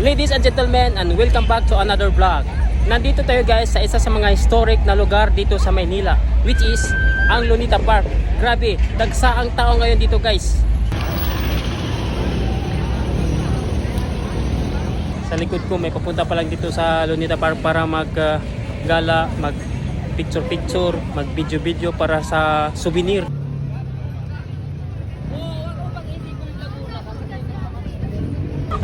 Ladies and gentlemen, and welcome back to another vlog. Nandito tayo guys sa isa sa mga historic na lugar dito sa Maynila, which is ang Lunita Park. Grabe, dagsa ang tao ngayon dito guys. Sa likod ko may papunta pa lang dito sa Lunita Park para mag uh, gala, mag picture picture, mag video video para sa souvenir.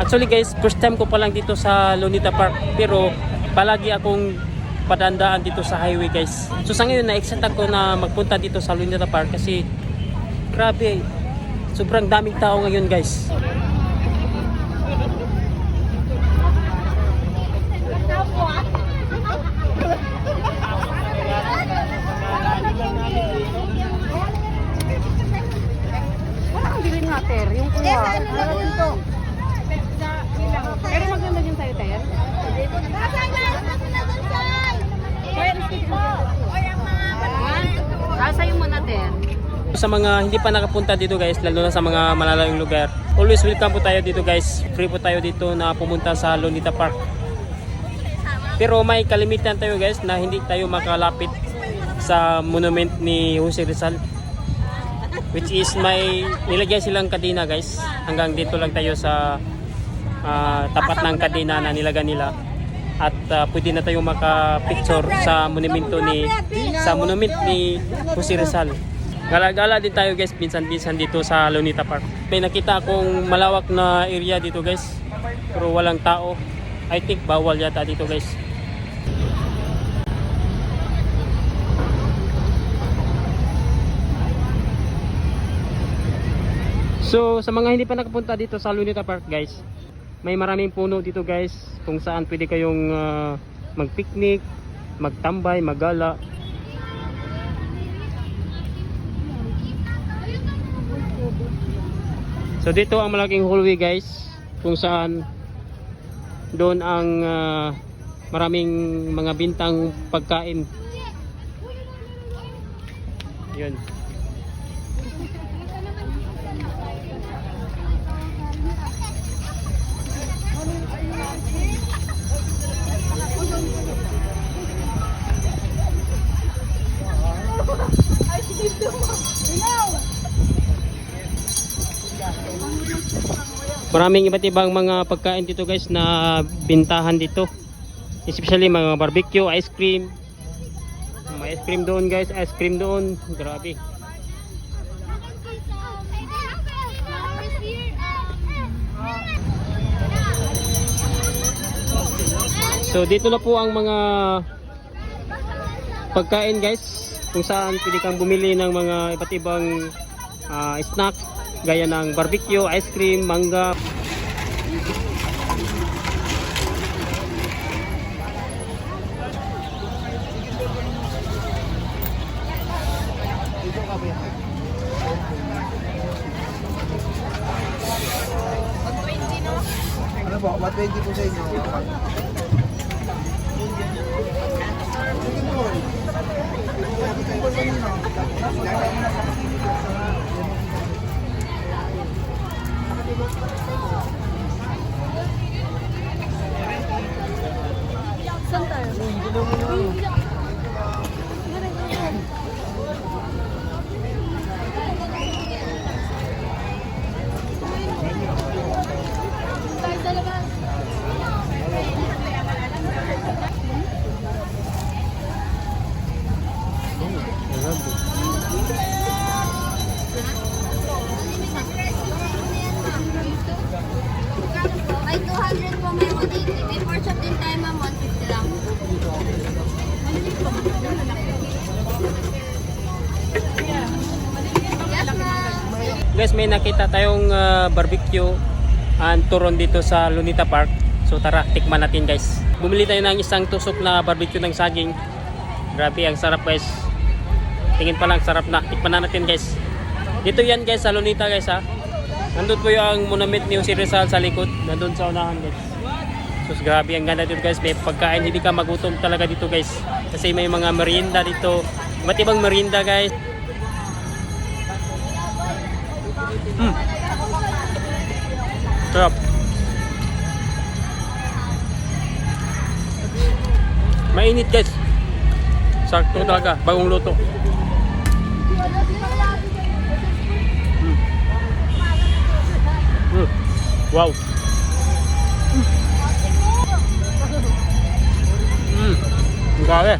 Actually guys, first time ko pa lang dito sa Lunita Park pero palagi akong padandaan dito sa highway guys. So sa ngayon na-excite ako na magpunta dito sa Lunita Park kasi grabe, sobrang daming tao ngayon guys. Wala kang bilhin nga, Ter. Yung kuha. Wala dito. Pero Sa mga hindi pa nakapunta dito guys, lalo na sa mga malalayong lugar, always welcome po tayo dito guys. Free po tayo dito na pumunta sa Lunita Park. Pero may kalimitan tayo guys na hindi tayo makalapit sa monument ni Jose Rizal. Which is may nilagyan silang kadena guys. Hanggang dito lang tayo sa ah, tapat ng kadena na nilagyan nila. At ah, pwede na tayo maka-picture sa monumento ni sa monument ni Jose Rizal. Gala-gala din tayo guys minsan-minsan dito sa Lunita Park. May nakita akong malawak na area dito guys. Pero walang tao. I think bawal yata dito guys. So sa mga hindi pa nakapunta dito sa Lunita Park guys, may maraming puno dito guys kung saan pwede kayong ah, mag-picnic, magtambay, magala. So dito ang malaking hallway guys kung saan doon ang ah, maraming mga bintang pagkain. Yun. Maraming iba't ibang mga pagkain dito guys na bintahan dito. Especially mga barbecue, ice cream. May ice cream doon guys, ice cream doon. Grabe. So dito na po ang mga pagkain guys kung saan pwede kang bumili ng mga iba't ibang ah, snacks gaya ng barbecue, ice cream, mangga. Ano po? 120 po sa inyo. May may 180. May pork chop din tayo, ma'am. 150 lang. Guys, may nakita tayong ah, barbecue and turon dito sa Lunita Park. So tara, tikman natin guys. Bumili tayo ng isang tusok na barbecue ng saging. Grabe, ang sarap guys. Tingin pa lang, sarap na. Tikman na natin guys. Dito yan guys, sa Lunita guys ha. Nandun po yung monument ni Jose Rizal sa likod. Nandun sa unahan guys. So grabe ang ganda dito guys. May pagkain, hindi ka magutom talaga dito guys. Kasi may mga merienda dito. Iba't ibang merienda guys. Mm. Sarap. Mainit guys. Sakto talaga. Bagong luto. Hmm. Hmm. Wow. Qua.